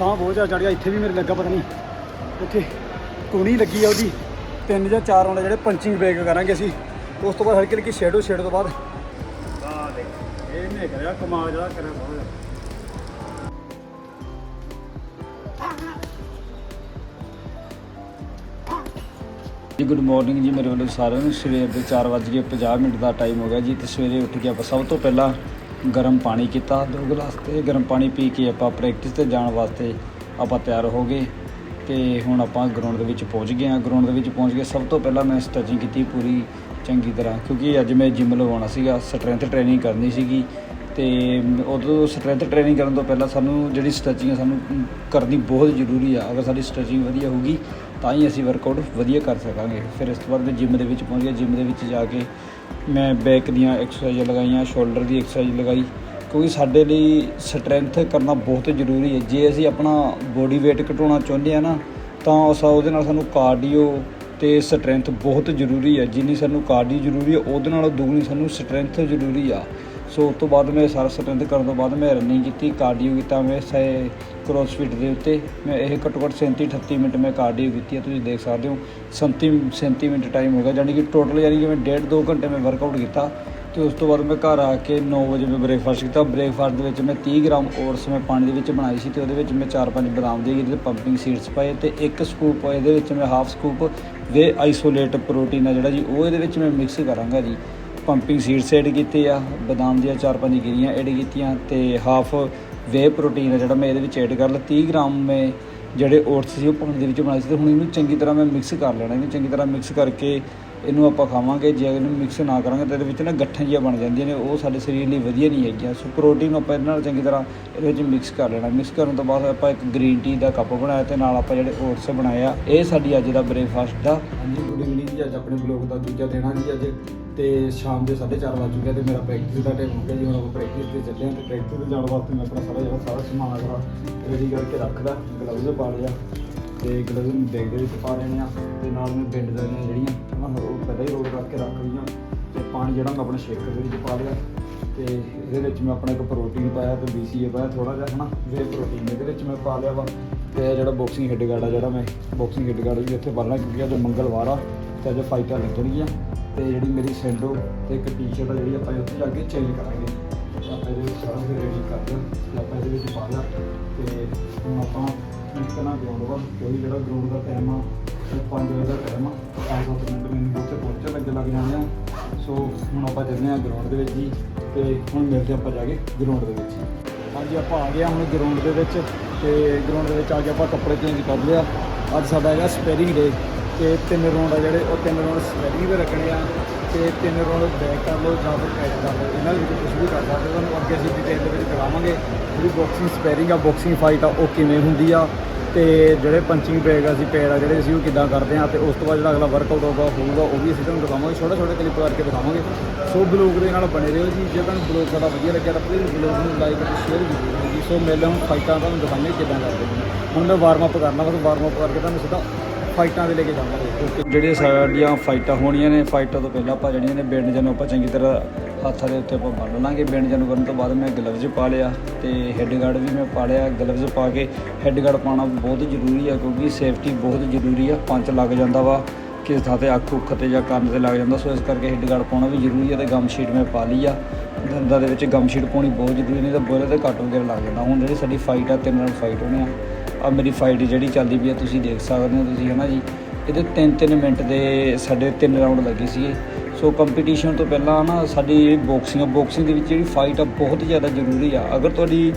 ਸਾਹ ਬਹੁਤ ਜ਼ਿਆਦਾ ਚੜ ਗਿਆ ਇੱਥੇ ਵੀ ਮੇਰੇ ਲੱਗਾ ਪਤਾ ਨਹੀਂ। ਉੱਥੇ ਕੁਣੀ ਲੱਗੀ ਆ ਉਹਦੀ। ਤਿੰਨ ਜਾਂ ਚਾਰ ਰਾਉਂਡ ਜਿਹੜੇ ਪੰਚਿੰਗ ਬ੍ਰੇਕ ਕਰਾਂਗੇ ਅਸੀਂ। ਉਸ ਤੋਂ ਬਾਅਦ ਹਲਕੀ ਹਲਕੀ ਸ਼ੈਡੋ ਸ਼ੈਡੋ ਤੋਂ ਬਾਅਦ। ਆ ਦੇਖ ਇਹ ਨੇ ਕਰਿਆ ਕਮਾਲ ਜਿਹੜਾ ਕਰਿਆ ਬਹੁਤ ਜ਼ਿਆਦਾ। ਜੀ ਗੁੱਡ ਮਾਰਨਿੰਗ ਜੀ ਮੇਰੇ ਵੱਲੋਂ ਸਾਰਿਆਂ ਨੂੰ। ਸਵੇਰ ਦੇ 4:50 ਮਿੰਟ ਦਾ ਟਾਈਮ ਹੋ ਗਿਆ ਜੀ। ਤੇ ਸਵੇਰੇ ਉੱਠ ਕੇ ਆਪਾਂ ਸਭ ਤੋਂ ਪਹਿਲਾਂ ਗਰਮ ਪਾਣੀ ਕੀਤਾ ਦੋ ਗਲਾਸ ਤੇ। ਗਰਮ ਪਾਣੀ ਪੀ ਕੇ ਆਪਾਂ ਪ੍ਰੈਕਟਿਸ ਤੇ ਜਾਣ ਵਾਸਤੇ ਆਪਾਂ ਤਿਆਰ ਹੋ ਗਏ ਤੇ ਹੁਣ ਆਪਾਂ ਗਰਾਊਂਡ ਦੇ ਵਿੱਚ ਪਹੁੰਚ ਗਏ ਹਾਂ। ਗਰਾਊਂਡ ਦੇ ਵਿੱਚ ਪਹੁੰਚ ਕੇ ਸਭ ਤੋਂ ਪਹਿਲਾਂ ਮੈਂ ਸਟ੍ਰੈਚਿੰਗ ਕੀਤੀ ਪੂਰੀ ਚੰਗੀ ਤਰ੍ਹਾਂ ਕਿਉਂਕਿ ਅੱਜ ਮੈਂ ਜਿਮ ਲਗਾਉਣਾ ਸੀਗਾ ਸਟਰੈਂਥ ਟ੍ਰੇਨਿੰਗ ਕਰਨੀ ਸੀਗੀ ਤੇ ਉਦੋਂ ਸਟਰੈਂਥ ਟ੍ਰੇਨਿੰਗ ਕਰਨ ਤੋਂ ਪਹਿਲਾਂ ਸਾਨੂੰ ਜਿਹੜੀ ਸਟ੍ਰੈਚਿੰਗ ਸਾਨੂੰ ਕਰਨੀ ਬਹੁਤ ਜ਼ਰੂਰੀ ਆ। ਅਗਰ ਸਾਡੀ ਸਟ੍ਰੈਚਿੰਗ ਵਧੀਆ ਹੋਊਗੀ ਤਾਂ ਹੀ ਅਸੀਂ ਵਰਕਆਊਟ ਵਧੀਆ ਕਰ ਸਕਾਂਗੇ। ਫਿਰ ਇਸ ਤੋਂ ਬਾਅਦ ਮੈਂ ਜਿਮ ਦੇ ਵਿੱਚ ਪਹੁੰਚ ਗਿਆ ਜਿਮ ਦੇ ਵਿੱਚ ਜਾ ਕੇ ਮੈਂ ਬੈਕ ਦੀਆਂ ਐਕਸਰਸਾਈਜ਼ਾਂ ਲਗਾਈਆਂ ਸ਼ੋਲਡਰ ਦੀ ਐਕਸਰਸਾਈਜ਼ ਲਗਾਈ। ਕਿਉਂਕਿ ਸਾਡੇ ਲਈ ਸਟਰੈਂਥ ਕਰਨਾ ਬਹੁਤ ਜ਼ਰੂਰੀ ਹੈ। ਜੇ ਅਸੀਂ ਆਪਣਾ ਬੋਡੀ weight ਘਟਾਉਣਾ ਚਾਹੁੰਦੇ ਆ ਨਾ, ਤਾਂ ਉਸ ਉਹਦੇ ਨਾਲ ਸਾਨੂੰ ਕਾਰਡੀਓ ਤੇ ਸਟਰੈਂਥ ਬਹੁਤ ਜ਼ਰੂਰੀ ਹੈ। ਜਿੰਨੀ ਸਾਨੂੰ ਕਾਰਡੀਓ ਜ਼ਰੂਰੀ ਹੈ, ਉਹਦੇ ਨਾਲੋਂ ਦੁੱਗਣੀ ਸਾਨੂੰ ਸਟਰੈਂਥ ਜ਼ਰੂਰੀ ਆ। ਸੋ ਉਸ ਤੋਂ ਬਾਅਦ ਮੈਂ ਸਾਰਾ ਸਟਰੈਂਥ ਕਰਨ ਤੋਂ ਬਾਅਦ ਮੈਂ ਰਨਿੰਗ ਕੀਤੀ ਕਾਰਡੀਓ ਕੀਤਾ ਮੈਂ ਸੇ ਕ੍ਰੋਸਫਿਟ ਦੇ ਉੱਤੇ। ਮੈਂ ਇਹ ਘੱਟੋ ਘੱਟ 37 38 ਮਿੰਟ ਮੈਂ ਕਾਰਡੀਓ ਕੀਤੀ ਹੈ, ਤੁਸੀਂ ਦੇਖ ਸਕਦੇ ਹੋ। 37 37 ਮਿੰਟ ਟਾਈਮ ਹੋ ਗਿਆ ਯਾਨੀ ਕਿ ਟੋਟਲ ਯਾਨੀ ਕਿ ਮੈਂ ਡੇਢ ਦੋ ਘੰਟੇ ਮੈਂ ਵਰਕਆਊਟ ਕੀਤਾ। ਤੇ ਉਸ ਤੋਂ ਬਾਅਦ ਮੈਂ ਘਰ ਆ ਕੇ 9 ਵਜੇ ਮੈਂ ਬ੍ਰੇਕਫਾਸਟ ਕੀਤਾ। ਬ੍ਰੇਕਫਾਸਟ ਦੇ ਵਿੱਚ ਮੈਂ 30 ਗ੍ਰਾਮ ਓਟਸ ਮੈਂ ਪਾਣੀ ਦੇ ਵਿੱਚ ਬਣਾਈ ਸੀ ਤੇ ਉਹਦੇ ਵਿੱਚ ਮੈਂ 4-5 ਬਦਾਮ ਦੇ ਜਿਹਦੇ ਪੰਪਿੰਗ ਸੀਡਸ ਪਾਏ ਤੇ ਇੱਕ ਸਕੂਪ ਇਹਦੇ ਵਿੱਚ ਮੈਂ half scoop whey isolate protein ਆ ਜਿਹੜਾ ਜੀ, ਉਹ ਇਹਦੇ ਵਿੱਚ ਮੈਂ ਮਿਕਸ ਕਰਾਂਗਾ ਜੀ। ਪੰਪਿੰਗ ਸੀਡਸ ਐਡ ਕੀਤੇ ਆ, ਬਦਾਮ ਦੀਆਂ 4-5 ਗਿਰੀਆਂ ਐਡ ਕੀਤੀਆਂ ਤੇ ਹਾਫ ਵੇ ਪ੍ਰੋਟੀਨ ਆ ਜਿਹੜਾ ਮੈਂ ਇਹਦੇ ਵਿੱਚ ਐਡ ਕਰ ਲਿਆ 30 ਗ੍ਰਾਮ ਮੈਂ ਜਿਹੜੇ ਓਟਸ ਸੀ ਉਹ ਪਾਣੀ ਦੇ ਵਿੱਚ ਬਣਾਏ ਸੀ ਤੇ ਹੁਣ ਇਹਨੂੰ ਚੰਗੀ ਤਰ੍ਹਾਂ ਮੈਂ ਮਿਕਸ ਕਰ ਲੈਣਾ, ਇਹਨੂੰ ਚੰਗੀ ਤਰ੍ਹਾਂ ਮਿਕਸ ਕਰਕੇ ਇਹਨੂੰ ਆਪਾਂ ਖਾਵਾਂਗੇ, ਜੇ ਇਹਨੂੰ ਮਿਕਸ ਨਾ ਕਰਾਂਗੇ ਤਾਂ ਇਹਦੇ ਵਿੱਚ ਨਾ ਗੱਠਾਂ ਜਿਹੀਆਂ ਬਣ ਜਾਂਦੀਆਂ ਨੇ, ਉਹ ਸਾਡੇ ਸਰੀਰ ਲਈ ਵਧੀਆ ਨਹੀਂ ਹੈਗੀਆਂ। ਸੋ ਪ੍ਰੋਟੀਨ ਆਪਾਂ ਇਹਦੇ ਨਾਲ ਚੰਗੀ ਤਰ੍ਹਾਂ ਇਹਦੇ ਵਿੱਚ ਮਿਕਸ ਕਰ ਲੈਣਾ। ਮਿਕਸ ਕਰਨ ਤੋਂ ਬਾਅਦ ਆਪਾਂ ਇੱਕ ਗ੍ਰੀਨ ਟੀ ਦਾ ਕੱਪ ਬਣਾਇਆ ਤੇ ਨਾਲ ਆਪਾਂ ਜਿਹੜੇ ਓਟਸ ਬਣਾਏ ਆ, ਇਹ ਸਾਡੀ ਅੱਜ ਦਾ ਬ੍ਰੇਕਫਾਸਟ ਦਾ। ਹਾਂਜੀ ਗੁੱਡ ਇਵਨਿੰਗ ਜੀ, ਅੱਜ ਆਪਣੇ ਬਲੌਗ ਦਾ ਦੂਜਾ ਦਿਨ ਆ ਜੀ ਅੱਜ। ਤੇ ਸ਼ਾਮ ਦੇ 4:30 ਵੱਜ ਚੁੱਕੇ ਤੇ ਮੇਰਾ ਪ੍ਰੈਕਟਿਸ ਦਾ ਟਾਈਮ ਹੋ ਗਿਆ ਜੀ। ਹੁਣ ਆਪਾਂ ਪ੍ਰੈਕਟਿਸ ਤੇ ਚੱਲੇ ਹਾਂ ਤੇ ਪ੍ਰੈਕਟਿਸ ਤੇ ਜਾਣ ਵਾਸਤੇ ਮੈਂ ਆਪਣਾ ਸਾਰਾ ਜਿਹੜਾ ਸਾਰਾ ਸਮਾਨ ਅਗਰਾ ਰੈਡੀ ਕਰਕੇ ਰੱਖਦਾ। ਗਲਵਜ਼ ਪਾ ਲਿਆ ਤੇ ਗਲਵਜ਼ ਨੂੰ ਬੈਗ ਦੇ ਵਿੱਚ ਪਾ ਲੈਣੇ ਆ ਤੇ ਨਾਲ ਮੈਂ ਬਿੰਡ ਦਾਣੀਆਂ ਜਿਹੜੀਆਂ ਕਰਕੇ ਰੱਖ ਲਈਆਂ ਤੇ ਪਾਣੀ ਜਿਹੜਾ ਮੈਂ ਆਪਣੇ ਸ਼ੇਕਰ ਦੇ ਵਿੱਚ ਪਾ ਲਿਆ ਤੇ ਇਹਦੇ ਵਿੱਚ ਮੈਂ ਆਪਣਾ ਇੱਕ ਪ੍ਰੋਟੀਨ ਪਾਇਆ ਤੇ BCA ਪਾਇਆ ਥੋੜਾ ਜਿਹਾ, ਹਨਾ? ਵੇ ਪ੍ਰੋਟੀਨ ਇਹਦੇ ਵਿੱਚ ਮੈਂ ਪਾ ਲਿਆ ਵਾ ਤੇ ਇਹ ਜਿਹੜਾ ਬਾਕਸਿੰਗ ਹੈਡ ਗਾਰਡ ਆ ਜਿਹੜਾ ਮੈਂ ਬਾਕਸਿੰਗ ਹੈਡ ਗਾਰਡ ਵੀ ਇੱਥੇ ਪਾਣਾ ਕਿਉਂਕਿ ਅੱਜ ਮੰਗਲਵਾਰ ਆ ਤੇ ਅੱਜ ਫਾਈਟਾਂ ਲੱਗਣਗੀਆਂ ਤੇ ਜਿਹੜੀ ਮੇਰੀ ਸੈਂਡੋ ਤੇ ਇੱਕ ਟੀ-ਸ਼ਰਟ ਆ ਜਿਹੜੀ ਆਪਾਂ ਉੱਥੇ ਜਾ ਕੇ ਚੇਂਜ ਕਰਾਂਗੇ। ਆਪਾਂ ਇਹਦੇ ਵਿੱਚ ਸਾਰਾ ਕੁਝ ਰੈਡੀ ਕਰ ਲਿਆ ਤੇ ਆਪਾਂ ਇਹਦੇ ਵਿੱਚ ਪਾ ਲਿਆ ਤੇ ਹੁਣ ਆਪਾਂ ਨਿਕਲਣਾ ਗਰਾਊਂਡ ਵੱਲ ਕਿਉਂਕਿ ਜਿਹੜਾ ਗਰਾਊਂਡ ਦਾ ਟਾਈਮ ਆ ਉਹ 5 ਵਜੇ ਦਾ ਟਾਈਮ ਆ 5-7 ਮਿੰਟ ਮੈਨੂੰ ਉੱਥੇ ਪਹੁੰਚਣ ਲੱਗੇ ਲੱਗ ਜਾਣੇ ਆ ਸੋ ਹੁਣ ਆਪਾਂ ਚੱਲਦੇ ਆ ਗਰਾਊਂਡ ਦੇ ਵਿੱਚ ਜੀ ਤੇ ਹੁਣ ਮਿਲਦੇ ਆਪਾਂ ਜਾ ਕੇ ਗਰਾਊਂਡ ਦੇ ਵਿੱਚ। ਹਾਂਜੀ, ਆਪਾਂ ਆ ਗਏ ਹਾਂ ਹੁਣ ਗਰਾਊਂਡ ਦੇ ਵਿੱਚ ਤੇ ਗਰਾਊਂਡ ਦੇ ਵਿੱਚ ਆ ਕੇ ਆਪਾਂ ਕੱਪੜੇ ਚੇਂਜ ਕਰ ਲਿਆ ਅੱਜ ਸਾਡਾ ਹੈਗਾ ਸਪੈਰਿੰਗ ਡੇ ਤੇ ਤਿੰਨ ਰਾਉਂਡ ਆ ਜਿਹੜੇ, ਉਹ ਤਿੰਨ ਰਾਉਂਡ ਸਪੈਰਿੰਗ ਦੇ ਰੱਖਣੇ ਆ। ਤੇ ਤਿੰਨ ਰਾਉਂਡ ਬੈਕ ਕਰ ਲਓ ਜਾਂ ਫਿਰ ਕੈਚ ਕਰ ਲਓ। ਇਹਨਾਂ ਦੇ ਵਿੱਚ ਕੁਝ ਵੀ ਕਰ ਸਕਦੇ ਤੁਹਾਨੂੰ ਅੱਗੇ ਅਸੀਂ ਡਿਟੇਲ ਦੇ ਵਿੱਚ ਕਰਾਵਾਂਗੇ। ਜਿਹੜੀ ਬਾਕਸਿੰਗ ਸਪੈਰਿੰਗ ਆ ਬਾਕਸਿੰਗ ਫਾਈਟ ਆ, ਉਹ ਕਿਵੇਂ ਹੁੰਦੀ ਆ? ਤੇ ਜਿਹੜੇ ਪੰਚਿੰਗ ਬੈਗ ਅਸੀਂ ਪੈਰ ਆ ਜਿਹੜੇ ਅਸੀਂ ਉਹ ਕਿੱਦਾਂ ਕਰਦੇ ਆ ਤੇ ਉਸ ਤੋਂ ਬਾਅਦ ਜਿਹੜਾ ਅਗਲਾ ਵਰਕਆਊਟ ਹੋਊਗਾ ਹੋਊਗਾ, ਉਹ ਵੀ ਅਸੀਂ ਤੁਹਾਨੂੰ ਦਿਖਾਵਾਂਗੇ। ਛੋਟੇ ਛੋਟੇ ਕਲਿੱਪ ਕਰਕੇ ਦਿਖਾਵਾਂਗੇ। ਸੋ ਬਲੌਗ ਦੇ ਨਾਲ ਬਣੇ ਰਹੋ ਜੀ। ਜੇ ਤੁਹਾਨੂੰ ਬਲੌਗ ਸਾਡਾ ਵਧੀਆ ਲੱਗਿਆ ਤਾਂ ਪਲੀਜ਼ ਬਲੌਗ ਨੂੰ ਲਾਈਕ ਅਤੇ ਸ਼ੇਅਰ ਵੀ ਕਰੋ ਜੀ। ਸੋ ਮੇਲੇ ਹੁਣ ਫਾਈਟਾਂ ਤੁਹਾਨੂੰ ਦਿਖਾਉਂਦੇ ਕਿੱਦਾਂ ਕਰਦੇ ਹੁਣ ਮੈਂ ਵਾਰਮ ਅਪ ਕਰਨਾ ਬਸ ਵਾਰਮ ਅਪ ਕਰਕੇ ਤੁਹਾਨੂੰ ਸਿੱਧਾ ਫਾਈਟਾਂ ਦੇ ਲੈ ਕੇ ਜਾਵਾਂਗੇ ਜਿਹੜੀਆਂ ਸਾਡੀਆਂ ਫਾਈਟਾਂ ਹੋਣੀਆਂ ਨੇ, ਫਾਈਟਾਂ ਤੋਂ ਪਹਿਲਾਂ ਆਪਾਂ ਜਿਹੜੀਆਂ ਨੇ ਬਿੰਡ ਜਨ ਆਪਾਂ ਚੰਗੀ ਤਰ੍ਹਾਂ ਹੱਥਾਂ ਦੇ ਉੱਤੇ ਆਪਾਂ ਬੰਨ ਲਾਂਗੇ। ਬਿੰਡ ਜਨ ਕਰਨ ਤੋਂ ਬਾਅਦ ਮੈਂ ਗਲਵਜ਼ ਪਾ ਲਿਆ ਤੇ ਹੈੱਡ ਗਾਰਡ ਵੀ ਮੈਂ ਪਾ ਲਿਆ। ਗਲਵਜ਼ ਪਾ ਕੇ ਹੈੱਡ ਗਾਰਡ ਪਾਉਣਾ ਬਹੁਤ ਜ਼ਰੂਰੀ ਆ ਕਿਉਂਕਿ ਸੇਫਟੀ ਬਹੁਤ ਜ਼ਰੂਰੀ ਆ। ਪੰਚ ਲੱਗ ਜਾਂਦਾ ਵਾ, ਕਿਸ ਥਾਂ ਤੇ ਅੱਖ ਉੱਖ ਤੇ ਜਾਂ ਕੰਨ ਤੇ ਲੱਗ ਜਾਂਦਾ, ਸੋ ਇਸ ਕਰਕੇ ਹੈੱਡ ਗਾਰਡ ਪਾਉਣਾ ਵੀ ਜ਼ਰੂਰੀ ਆ ਤੇ ਗਮ ਸ਼ੀਟ ਮੈਂ ਪਾ ਲਈ ਆ। ਦੰਦਾਂ ਦੇ ਵਿੱਚ ਗਮ ਸ਼ੀਟ ਪਾਉਣੀ ਬਹੁਤ ਜ਼ਰੂਰੀ ਨਹੀਂ ਤਾਂ ਬੋਲੇ ਤੇ ਕੱਟ ਵਗੈਰਾ ਲੱਗ ਜਾਂਦਾ। ਹੁਣ ਜਿਹੜੀ ਸਾਡੀ ਫਾਈਟ ਆ, ਤਿੰਨ ਨਾਲ ਫਾਈਟ ਹੋਣੀ ਆ। ਆ ਮੇਰੀ ਫਾਈਟ ਜਿਹੜੀ ਚੱਲਦੀ ਪਈ ਆ, ਤੁਸੀਂ ਦੇਖ ਸਕਦੇ ਹੋ ਤੁਸੀਂ, ਹਨਾ ਜੀ? ਇਹਦੇ 3-3 ਮਿੰਟ ਦੇ ਸਾਡੇ ਤਿੰਨ ਰਾਉਂਡ ਲੱਗੇ ਸੀਗੇ। ਸੋ ਕੰਪੀਟੀਸ਼ਨ ਤੋਂ ਪਹਿਲਾਂ ਨਾ ਸਾਡੀ ਜਿਹੜੀ ਬਾਕਸਿੰਗ ਆ ਬਾਕਸਿੰਗ ਦੇ ਵਿੱਚ ਜਿਹੜੀ ਫਾਈਟ ਆ ਬਹੁਤ ਜ਼ਿਆਦਾ ਜ਼ਰੂਰੀ ਆ। ਅਗਰ ਤੁਹਾਡੀ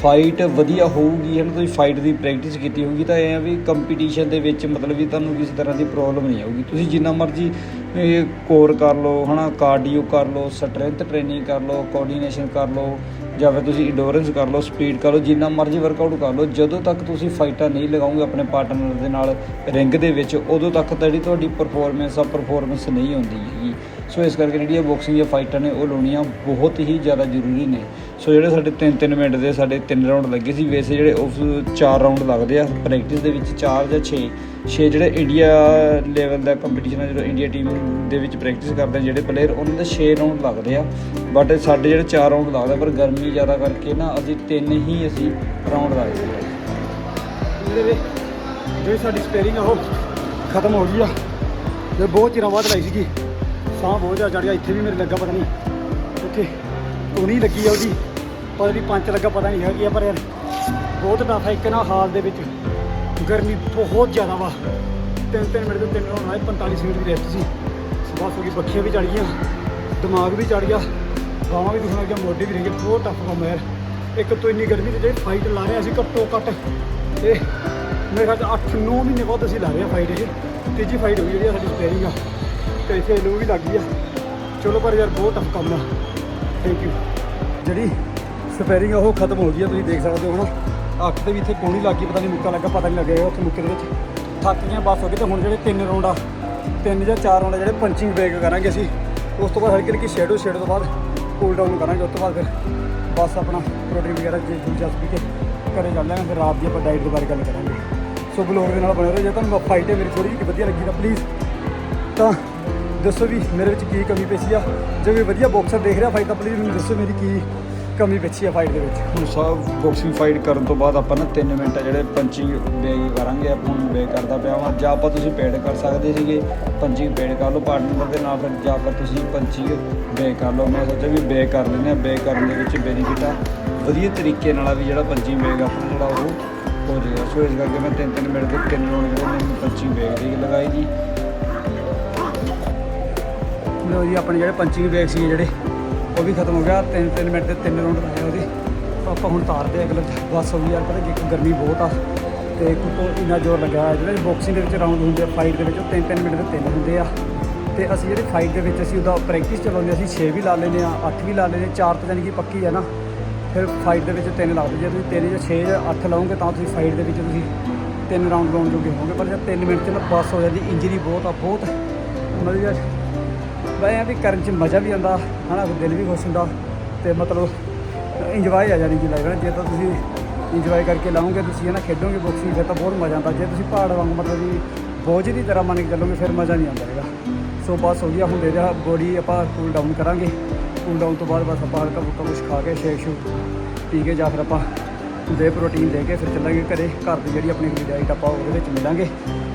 ਫਾਈਟ ਵਧੀਆ ਹੋਊਗੀ, ਹਨਾ, ਤੁਸੀਂ ਫਾਈਟ ਦੀ ਪ੍ਰੈਕਟਿਸ ਕੀਤੀ ਹੋਊਗੀ, ਤਾਂ ਇਹ ਆ ਵੀ ਕੰਪੀਟੀਸ਼ਨ ਦੇ ਵਿੱਚ ਮਤਲਬ ਵੀ ਤੁਹਾਨੂੰ ਕਿਸੇ ਤਰ੍ਹਾਂ ਦੀ ਪ੍ਰੋਬਲਮ ਨਹੀਂ ਆਊਗੀ। ਤੁਸੀਂ ਜਿੰਨਾ ਮਰਜ਼ੀ ਕੋਰ ਕਰ ਲਓ, ਹਨਾ ਕਾਰਡੀਓ ਕਰ ਲਓ ਸਟਰੈਂਥ ਟ੍ਰੇਨਿੰਗ ਕਰ ਲਓ ਕੋਆਰਡੀਨੇਸ਼ਨ ਕਰ ਲਓ ਜਾਂ ਫਿਰ ਤੁਸੀਂ ਇੰਡੋਰੈਂਸ ਕਰ ਲਓ ਸਪੀਡ ਕਰ ਲਓ, ਜਿੰਨਾ ਮਰਜ਼ੀ ਵਰਕਆਊਟ ਕਰ ਲਓ, ਜਦੋਂ ਤੱਕ ਤੁਸੀਂ ਫਾਈਟਾਂ ਨਹੀਂ ਲਗਾਓਗੇ ਆਪਣੇ ਪਾਰਟਨਰ ਦੇ ਨਾਲ ਰਿੰਗ ਦੇ ਵਿੱਚ, ਉਦੋਂ ਤੱਕ ਜਿਹੜੀ ਤੁਹਾਡੀ ਪਰਫਾਰਮੈਂਸ ਆ ਪਰਫਾਰਮੈਂਸ ਨਹੀਂ ਹੁੰਦੀ ਹੈਗੀ। ਸੋ ਇਸ ਕਰਕੇ ਜਿਹੜੀਆਂ ਬਾਕਸਿੰਗ ਦੀਆਂ ਫਾਈਟਾਂ ਨੇ, ਉਹ ਲਾਉਣੀਆਂ ਬਹੁਤ ਹੀ ਜ਼ਿਆਦਾ ਜ਼ਰੂਰੀ ਨੇ। ਸੋ ਜਿਹੜੇ ਸਾਡੇ 3-3 ਮਿੰਟ ਦੇ ਸਾਡੇ 3 ਰਾਉਂਡ ਲੱਗੇ ਸੀ, ਵੈਸੇ ਜਿਹੜੇ ਉਸ 4 ਰਾਉਂਡ ਲੱਗਦੇ ਆ ਪ੍ਰੈਕਟਿਸ ਦੇ ਵਿੱਚ 4 ਜਾਂ 6 6 ਜਿਹੜੇ ਇੰਡੀਆ ਲੈਵਲ ਦਾ ਕੰਪੀਟੀਸ਼ਨ ਹੈ ਜਿਹੜਾ ਇੰਡੀਆ ਟੀਮ ਦੇ ਵਿੱਚ ਪ੍ਰੈਕਟਿਸ ਕਰਦੇ ਜਿਹੜੇ ਪਲੇਅਰ ਉਹਨਾਂ ਦੇ 6 ਰਾਉਂਡ ਲੱਗਦੇ ਆ। ਬਟ ਸਾਡੇ ਜਿਹੜੇ 4 ਰਾਉਂਡ ਲੱਗਦਾ, ਪਰ ਗਰਮੀ ਜ਼ਿਆਦਾ ਕਰਕੇ ਨਾ, ਅਸੀਂ ਤਿੰਨ ਹੀ ਅਸੀਂ ਰਾਉਂਡ ਲਾਏ ਸੀ। ਜਿਹੜੀ ਸਾਡੀ ਸਪੇਰਿੰਗ ਆ, ਉਹ ਖਤਮ ਹੋ ਗਈ ਆ। ਤੇ ਬਹੁਤ ਚਿਰਾਂ ਬਾਅਦ ਲਾਈ ਸੀਗੀ। ਸਾਹ ਬਹੁਤ ਜ਼ਿਆਦਾ ਚੜ ਗਿਆ, ਇੱਥੇ ਵੀ ਮੇਰੇ ਲੱਗਾ ਪਤਾ ਨਹੀਂ। ਉੱਥੇ ਧੂਣੀ ਲੱਗੀ ਆ ਉਹਦੀ। ਪਤਾ ਨਹੀਂ ਪੰਚ ਲੱਗਾ, ਪਤਾ ਨਹੀਂ ਹੈਗੀ ਆ, ਪਰ ਯਾਰ ਬਹੁਤ ਟਫ ਹੈ ਇੱਕ ਨਾ ਹਾਲ ਦੇ ਵਿੱਚ। ਗਰਮੀ ਬਹੁਤ ਜ਼ਿਆਦਾ ਵਾ। ਤਿੰਨ ਤਿੰਨ ਮਿੰਟ ਤੋਂ ਤਿੰਨ ਹੋਣਾ 45 ਮਿੰਟ ਦੀ ਰੈਸਟ ਸੀ। ਬਸ ਹੋ ਗਈ ਬੱਖੀਆਂ ਵੀ ਚੜ ਗਈਆਂ, ਦਿਮਾਗ ਵੀ ਚੜ ਗਿਆ, ਬਾਹਾਂ ਵੀ ਦੁਖਣ ਲੱਗੀਆਂ ਮੋਢੇ ਵੀ ਰਹਿ ਗਏ। ਬਹੁਤ ਟਫ ਕੰਮ ਹੈ ਯਾਰ। ਇੱਕ ਤੋਂ ਇੰਨੀ ਗਰਮੀ ਤੇ ਜਿਹੜੀ ਫਾਈਟ ਲਾ ਰਹੇ ਅਸੀਂ ਘੱਟੋ ਘੱਟ ਤੇ ਮੇਰੇ ਖਿਆਲ 8-9 ਮਹੀਨੇ ਬਾਅਦ ਅਸੀਂ ਲਾ ਰਹੇ ਹਾਂ ਫਾਈਟ ਇਹ। ਤੀਜੀ ਫਾਈਟ ਹੋਈ ਜਿਹੜੀ ਆ ਸਾਡੀ ਸਪੇਅਰਿੰਗ ਆ। ਤੇ ਇੱਥੇ ਲੋ ਵੀ ਲੱਗ ਗਈ ਆ। ਚਲੋ ਪਰ ਯਾਰ ਬਹੁਤ ਟਫ ਕੰਮ ਆ। ਥੈਂਕ ਯੂ ਜਿਹੜੀ ਸਪੈਰਿੰਗ ਆ, ਉਹ ਖਤਮ ਹੋ ਗਈ ਹੈ ਤੁਸੀਂ ਦੇਖ ਸਕਦੇ ਹੋ ਹੁਣ ਅੱਖ ਤੇ ਵੀ ਇੱਥੇ ਕੋਣੀ ਲੱਗ ਗਈ, ਪਤਾ ਨਹੀਂ ਮੁੱਕਾ ਲੱਗਾ, ਪਤਾ ਨਹੀਂ ਲੱਗਿਆ ਉੱਥੇ ਮੁੱਕੇ ਦੇ ਵਿੱਚ। ਥੱਕ ਗਈਆਂ ਬਸ ਹੋ ਗਏ, ਤੇ ਹੁਣ ਜਿਹੜੇ ਤਿੰਨ ਰਾਉਂਡ ਤਿੰਨ ਜਾਂ ਚਾਰ ਰਾਉਂਡ ਜਿਹੜੇ ਪੰਚਿੰਗ ਬੈਗ ਕਰਾਂਗੇ ਅਸੀਂ, ਉਸ ਤੋਂ ਬਾਅਦ ਹਲਕੀ ਹਲਕੀ ਸ਼ੈਡੋ ਸ਼ੈਡੋ ਤੋਂ ਬਾਅਦ ਕੂਲ ਡਾਊਨ ਕਰਾਂਗੇ, ਉਸ ਤੋਂ ਬਾਅਦ ਫਿਰ ਬਸ ਆਪਣਾ ਪ੍ਰੋਟੀਨ ਵਗੈਰਾ, ਜੇ ਜੂਸ ਪੀ ਕੇ ਘਰੇ ਚੱਲ ਜਾਵਾਂਗੇ, ਫਿਰ ਰਾਤ ਦੀ ਆਪਾਂ ਡਾਈਟ ਦੇ ਬਾਰੇ ਗੱਲ ਕਰਾਂਗੇ। ਸੋ ਬਲੌਗ ਦੇ ਨਾਲ ਬਣੇ ਰਹੋ, ਜੇ ਤੁਹਾਨੂੰ ਫਾਈਟ ਮੇਰੀ ਥੋੜੀ ਜਿਹੀ ਵਧੀਆ ਲੱਗੀ ਤਾਂ ਪਲੀਜ਼ ਤਾਂ ਦੱਸੋ ਵੀ ਮੇਰੇ ਵਿੱਚ ਕੀ ਕਮੀ ਪੇਸ਼ੀ ਆ? ਜੇ ਵੀ ਵਧੀਆ ਬਾਕਸਰ ਦੇਖ ਰਿਹਾ ਫਾਈਟ ਤਾਂ ਪਲੀਜ਼ ਮੈਨੂੰ ਦੱਸੋ ਮੇਰੀ ਕੀ ਕਮੀ ਪੇਸ਼ੀ ਆ ਫਾਈਟ ਦੇ ਵਿੱਚ। ਹੁਣ ਸਭ ਬਾਕਸਿੰਗ ਫਾਈਟ ਕਰਨ ਤੋਂ ਬਾਅਦ ਆਪਾਂ ਨਾ 3 ਮਿੰਟ ਜਿਹੜੇ ਪੰਚਿੰਗ ਬੇਗ ਕਰਾਂਗੇ, ਆਪਾਂ ਨੂੰ ਬੇਗ ਕਰਦਾ ਪਿਆ ਵਾ। ਜਾਂ ਆਪਾਂ ਤੁਸੀਂ ਪੇਡ ਕਰ ਸਕਦੇ ਸੀਗੇ ਪੰਚਿੰਗ ਪੇਡ ਕਰ ਲਓ ਪਾਰਟਨਰ ਦੇ ਨਾਲ ਫਿਰ ਜਾਂ ਫਿਰ ਤੁਸੀਂ ਪੰਚਿੰਗ ਬੇਗ ਕਰ ਲਓ। ਮੈਂ ਸੋਚਿਆ ਵੀ ਬੇਗ ਕਰ ਲੈਂਦੇ ਆ ਬੇਗ ਕਰਨ ਦੇ ਵਿੱਚ ਬੈਨੀਫਿਟ ਆ। ਵਧੀਆ ਤਰੀਕੇ ਨਾਲ ਵੀ ਜਿਹੜਾ ਪੰਚਿੰਗ ਬੇਗ ਆਪਣਾ ਜਿਹੜਾ ਉਹ ਹੋ ਜਾਏਗਾ। ਸੋ ਇਸ ਕਰਕੇ ਮੈਂ 3-3 ਮਿੰਟ ਦੇ, ਤਿੰਨ ਰੌਂਡ ਜਿਹੜੇ ਮੈਂ ਪੰਚਿੰਗ ਬੇਗ ਦੀ ਲਗਾਈ ਜੀ। ਲੋ ਜੀ, ਆਪਣੇ ਜਿਹੜੇ ਪੰਚਿੰਗ ਬੈਗ ਸੀ ਜਿਹੜੇ, ਉਹ ਵੀ ਖਤਮ ਹੋ ਗਿਆ। ਤਿੰਨ ਤਿੰਨ ਮਿੰਟ ਦੇ ਤਿੰਨ ਰਾਉਂਡ ਲਾਏ ਉਹਦੇ। ਤਾਂ ਆਪਾਂ ਹੁਣ ਤਾਰਦੇ ਆ ਅਗਲੇ ਬਸ ਹੋ ਗਈ ਯਾਰ ਪਤਾ ਕੀ ਗਰਮੀ ਬਹੁਤ ਆ। ਤੇ ਕੁੱਤੋਂ ਇੰਨਾ ਜ਼ੋਰ ਲੱਗਾ ਹੋਇਆ ਜਿਹੜੇ ਬਾਕਸਿੰਗ ਦੇ ਵਿੱਚ ਰਾਉਂਡ ਹੁੰਦੇ ਆ ਫਾਈਟ ਦੇ ਵਿੱਚ, ਉਹ ਤਿੰਨ ਤਿੰਨ ਮਿੰਟ ਦੇ ਤਿੰਨ ਹੁੰਦੇ ਆ। ਤੇ ਅਸੀਂ ਜਿਹੜੀ ਫਾਈਟ ਦੇ ਵਿੱਚ ਅਸੀਂ ਉਹਦਾ ਪ੍ਰੈਕਟਿਸ ਚਲਾਉਂਦੇ ਅਸੀਂ 6 ਵੀ ਲਾ ਲੈਂਦੇ ਆ 8 ਵੀ ਲਾ ਲੈਂਦੇ 4 ਤਾਂ ਜਾਨੀ ਕਿ ਪੱਕੀ ਆ ਨਾ। ਫਿਰ ਫਾਈਟ ਦੇ ਵਿੱਚ ਤਿੰਨ ਲੱਗਦੇ ਜੇ ਤੁਸੀਂ ਤਿੰਨ ਜਾਂ 6 ਜਾਂ 8 ਲਾਉਂਗੇ ਤਾਂ ਤੁਸੀਂ ਫਾਈਟ ਦੇ ਵਿੱਚ ਤੁਸੀਂ ਤਿੰਨ ਰਾਉਂਡ ਲਾਉਣ ਜੋਗੇ ਹੋਵੋਗੇ। ਪਰ ਜੇ 3 ਮਿੰਟ ਚ ਨਾ ਪਾਸ ਹੋ ਜਾਂਦੀ ਇੰਜਰੀ ਬਹੁਤ ਆ, ਬਹੁਤ। ਮਤਲਬ ਯਾਰ ਇਹ ਵੀ ਕਰਨ ਚ ਮਜ਼ਾ ਵੀ ਆਉਂਦਾ, ਹਨਾ ਦਿਲ ਵੀ ਖੁਸ਼ ਹੁੰਦਾ ਤੇ ਮਤਲਬ ਇੰਜੋਏ ਆ ਜਾਣੀ ਕਿ ਲੱਗਦਾ ਜੇ ਤਾਂ ਤੁਸੀਂ ਇੰਜੋਏ ਕਰਕੇ ਲਾਓਗੇ, ਤੁਸੀਂ, ਹਨਾ, ਖੇਡੋਗੇ ਬੋਕਸਿੰਗ ਫਿਰ ਤਾਂ ਬਹੁਤ ਮਜ਼ਾ ਆਉਂਦਾ। ਜੇ ਤੁਸੀਂ ਪਹਾੜ ਵਾਂਗ ਮਤਲਬ ਵੀ ਬੋਝ ਦੀ ਤਰ੍ਹਾਂ ਮੰਨ ਕੇ ਚੱਲੋਗੇ, ਫਿਰ ਮਜ਼ਾ ਨਹੀਂ ਆਉਂਦਾ ਹੈਗਾ। ਸੋ ਬਸ ਹੋ ਗਿਆ, ਹੁਣ ਦੇ ਰਿਹਾ ਬੋਡੀ ਆਪਾਂ ਕੂਲ ਡਾਊਨ ਕਰਾਂਗੇ। ਕੂਲ ਡਾਊਨ ਤੋਂ ਬਾਅਦ ਬਸ ਆਪਾਂ ਹਲਕਾ ਫੁਲਕਾ ਕੁਛ ਖਾ ਕੇ ਸ਼ੇਕ ਸ਼ੂਕ ਪੀ ਕੇ ਜਾਂ ਫਿਰ ਆਪਾਂ ਦੇ ਪ੍ਰੋਟੀਨ ਦੇ ਕੇ ਫਿਰ ਚੱਲਾਂਗੇ ਘਰੇ। ਘਰ ਦੀ ਜਿਹੜੀ ਆਪਣੀ ਡਾਈਟ ਆਪਾਂ ਉਹਦੇ ਵਿੱਚ ਮਿਲਾਂਗੇ।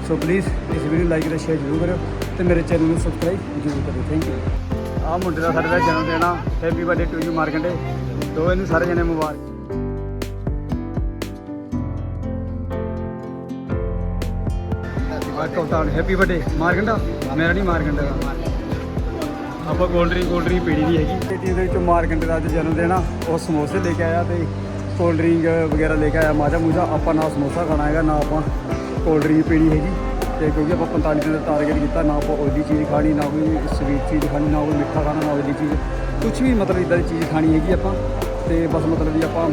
ਸੋ ਪਲੀਜ਼ ਇਸ ਵੀਡੀਓ ਲਾਈਕ ਅਤੇ ਸ਼ੇਅਰ ਜ਼ਰੂਰ ਕਰਿਓ। ਤੇ ਮੇਰੇ ਚੈਨਲ ਨੂੰ ਸਬਸਕ੍ਰਾਈਬ ਜ਼ਰੂਰ ਕਰਿਓ। ਥੈਂਕ ਯੂ ਆਹ ਮੁੰਡੇ ਦਾ ਸਾਡੇ ਦਾ ਜਨਮ ਦਿਨ ਆ। Happy birthday to you Markande. ਦੋ ਇਹਨੂੰ ਸਾਰੇ ਜਣੇ ਮੁਬਾਰਕ। Happy birthday happy birthday Markanda? ਮੇਰਾ ਨਹੀਂ ਮਾਰਕੰਡਾ ਦਾ। ਆਪਾਂ ਕੋਲਡ ਡਰਿੰਕ ਕੋਲਡ ਡਰਿੰਕ ਪੀਣੀ ਨਹੀਂ ਹੈਗੀ। ਤੇ ਜਿਹਦੇ ਵਿੱਚੋਂ ਮਾਰਕੰਡੇ ਦਾ ਅੱਜ ਜਨਮ ਦਿਨ ਆ ਉਹ ਸਮੋਸੇ ਲੈ ਕੇ ਆਇਆ ਤੇ ਕੋਲਡ ਡਰਿੰਕ ਵਗੈਰਾ ਲੈ ਕੇ ਆਇਆ ਮਾਜਾ ਮੂਜਾ ਆਪਾਂ ਨਾ ਸਮੋਸਾ ਖਾਣਾ ਹੈਗਾ ਨਾ ਆਪਾਂ ਕੋਲਡ ਡਰਿੰਕ ਪੀਣੀ ਹੈਗੀ। ਤੇ ਕਿਉਂਕਿ ਆਪਾਂ 45 ਦਿਨ ਦਾ ਟਾਰਗੇਟ ਕੀਤਾ, ਨਾ ਆਪਾਂ ਓਇਲੀ ਚੀਜ਼ ਖਾਣੀ, ਨਾ ਕੋਈ ਸਵੀਟ ਚੀਜ਼ ਖਾਣੀ, ਨਾ ਕੋਈ ਮਿੱਠਾ ਖਾਣਾ, ਨਾ ਓਇਲੀ ਚੀਜ਼। ਕੁਝ ਵੀ ਮਤਲਬ ਇਦਾਂ ਦੀ ਚੀਜ਼ ਖਾਣੀ ਹੈਗੀ ਆਪਾਂ, ਤੇ ਬਸ ਮਤਲਬ ਵੀ ਆਪਾਂ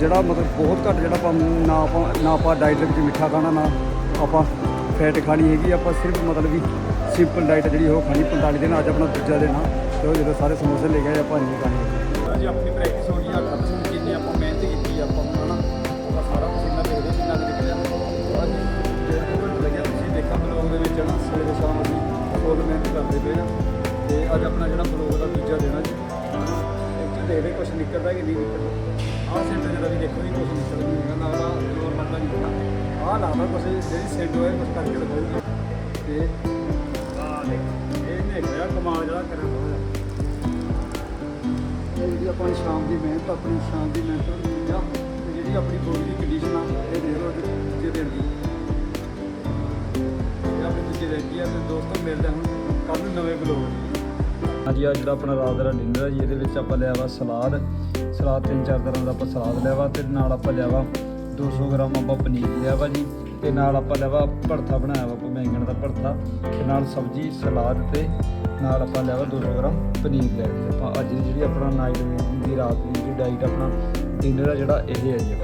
ਜਿਹੜਾ ਮਤਲਬ ਬਹੁਤ ਘੱਟ ਜਿਹੜਾ ਆਪਾਂ ਨਾ ਆਪਾਂ ਨਾ ਆਪਾਂ ਡਾਈਟ ਵਿੱਚ ਮਿੱਠਾ ਖਾਣਾ, ਨਾ ਆਪਾਂ ਫੈਟ ਖਾਣੀ ਹੈਗੀ, ਆਪਾਂ ਸਿਰਫ ਮਤਲਬ ਵੀ ਸਿੰਪਲ ਡਾਈਟ ਜਿਹੜੀ ਉਹ ਖਾਣੀ 45 ਦਿਨ ਅੱਜ ਆਪਣਾ ਦੂਜਾ ਦਿਨ ਆ, ਤੇ ਉਹ ਜਦੋਂ ਸਾਰੇ ਸਮੋਸੇ ਲੈ ਗਏ ਆਪਾਂ ਨਹੀਂ ਖਾਣੀ ਜੀ ਆਪਣੀ ਪ੍ਰੈਕਟਿਸ ਹੋ ਗਈ ਆ ਖਤਮ ਜਿੰਨੀ ਆਪਾਂ ਮਿਹਨਤ ਕੀਤੀ, ਆਪਾਂ ਕਰਦੇ ਪਏ ਆ। ਤੇ ਅੱਜ ਆਪਣਾ ਜਿਹੜਾ ਬਲੌਗ ਦਾ ਦੂਜਾ ਦਿਨ ਜੀ। ਇੱਕ ਦੇਖਦੇ ਕੁਝ ਨਿਕਲਦਾ ਕਿ ਨਹੀਂ ਨਿਕਲਦਾ। ਆਹ ਸੈਂਟਰ ਜਿਹੜਾ ਵੀ ਦੇਖੋ ਜੀ ਕੁਝ ਨਿਕਲਦਾ ਨਹੀਂ ਹੈਗਾ। ਨਾਲ ਦਾ ਨੋਰਮਲ ਨਹੀਂ ਹੈਗਾ। ਆਹ ਲਾਦਾ ਕੁਝ ਜਿਹੜੀ ਸੈਂਟ ਹੋਏ ਕੁਝ ਕਰਕੇ ਦਿਖਾਊਗਾ ਤੇ ਆਹ ਦੇਖ, ਇਹ ਨਿਕਲਿਆ ਕਮਾਲ ਜਿਹੜਾ ਕਰਾਂ ਹੋਇਆ। ਜਿਹੜੀ ਆਪਣੀ ਸ਼ਾਮ ਦੀ ਮਿਹਨਤ, ਆਪਣੀ ਸ਼ਾਮ ਦੀ ਮਿਹਨਤ। ਆ ਜਿਹੜਾ ਆਪਣਾ ਰਾਤ ਦਾ ਡਿਨਰ ਆ ਜੀ, ਇਹਦੇ ਵਿੱਚ ਆਪਾਂ ਲਿਆ ਵਾ ਸਲਾਦ। ਸਲਾਦ ਤਿੰਨ ਚਾਰ ਤਰ੍ਹਾਂ ਦਾ ਆਪਾਂ ਸਲਾਦ ਲਿਆ ਵਾ ਤੇ ਨਾਲ ਆਪਾਂ ਲਿਆ ਵਾ 200 ਗ੍ਰਾਮ ਆਪਾਂ ਪਨੀਰ ਲਿਆ ਵਾ ਜੀ ਤੇ ਨਾਲ ਆਪਾਂ ਲਿਆ ਵਾ ਭਰਥਾ ਬਣਾਇਆ ਵਾ, ਆਪਾਂ ਬੈਂਗਣ ਦਾ ਭਰਥਾ ਤੇ ਨਾਲ ਸਬਜ਼ੀ, ਸਲਾਦ ਤੇ ਨਾਲ ਆਪਾਂ ਲਿਆ ਵਾ 200 ਗ੍ਰਾਮ ਪਨੀਰ ਲਿਆ ਜੀ। ਆਪਾਂ ਅੱਜ ਦੀ ਜਿਹੜੀ ਆਪਣਾ ਨਾਈਟ ਦੀ ਰਾਤ ਦੀ ਜਿਹੜੀ ਡਾਈਟ ਆਪਣਾ ਡਿਨਰ ਆ ਜਿਹੜਾ, ਇਹ ਹੈ ਜੀ